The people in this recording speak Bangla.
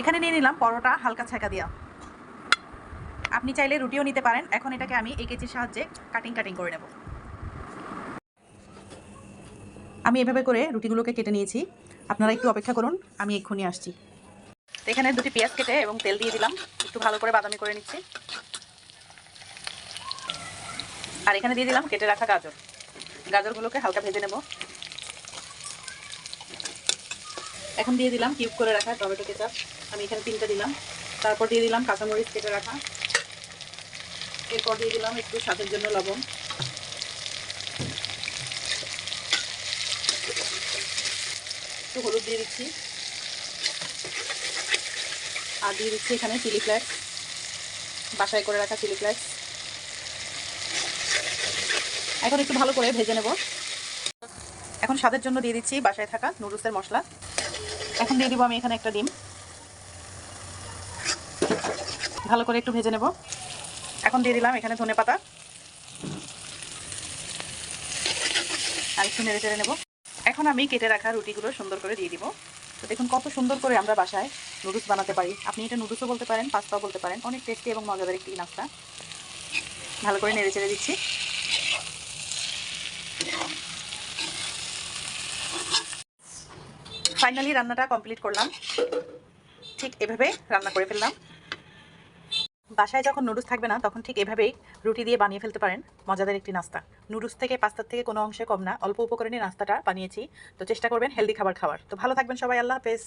এখানে নিয়ে নিলাম পরোটা, হালকা ছাকা দিয়া। আপনি চাইলে রুটিও নিতে পারেন। এখন এটাকে আমি এই কেচির সাহায্যে কাটিং কাটিং করে নেব। আমি এভাবে করে রুটিগুলোকে কেটে নিয়েছি। আপনারা একটু অপেক্ষা করুন, আমি এক্ষুনি আসছি। এখানে দুটি পেঁয়াজ কেটে এবং তেল দিয়ে দিলাম। একটু ভালো করে বাদামি করে নিচ্ছি। আর এখানে দিয়ে দিলাম কেটে রাখা গাজর। গাজরগুলোকে হালকা ভেজে নেব। এখন দিয়ে দিলাম কিউব করে রাখা টমেটো কেচাপ। আমি এখানে তিনটা দিলাম। তারপর দিয়ে দিলাম কাঁচামরিচ কেটে রাখা। এরপর দিয়ে দিলাম একটু স্বাদের জন্য লবণ। একটু হলুদ দিয়ে দিচ্ছি। আর দিয়ে দিচ্ছি এখানে চিলি ফ্লেক্স। বাসায় করে রাখা চিলি ফ্লেক্স। এখন একটু ভালো করে ভেজে নেব। এখন স্বাদের জন্য দিয়ে দিচ্ছি বাসায় থাকা নুডলসের মশলা। এখন দিয়ে দিব আমি এখানে একটা ডিম। ভালো করে একটু ভেজে নেব। এখন দিয়ে দিলাম এখানে ধনে পাতা। আর একটু নেড়ে চেড়ে নেব। এখন আমি কেটে রাখা রুটিগুলো সুন্দর করে দিয়ে দিব। তো দেখুন কত সুন্দর করে আমরা বাসায় নুডলস বানাতে পারি। আপনি এটা নুডলসও বলতে পারেন, পাস্তাও বলতে পারেন। অনেক টেস্টি এবং মজাদার একটি নাস্তা। ভালো করে নেড়ে চেড়ে দিচ্ছি। ফাইনালি রান্নাটা কমপ্লিট করলাম। ঠিক এভাবে রান্না করে ফেললাম। বাসায় যখন নুডলস থাকবে না, তখন ঠিক এভাবেই রুটি দিয়ে বানিয়ে ফেলতে পারেন। মজাদার একটি নাস্তা। নুডলস থেকে পাস্তার থেকে কোনো অংশে কম না। অল্প উপকরণে নাস্তাটা বানিয়েছি। তো চেষ্টা করবেন হেলদি খাবার খাওয়ার। তো ভালো থাকবেন সবাই। আল্লাহ হাফেজ।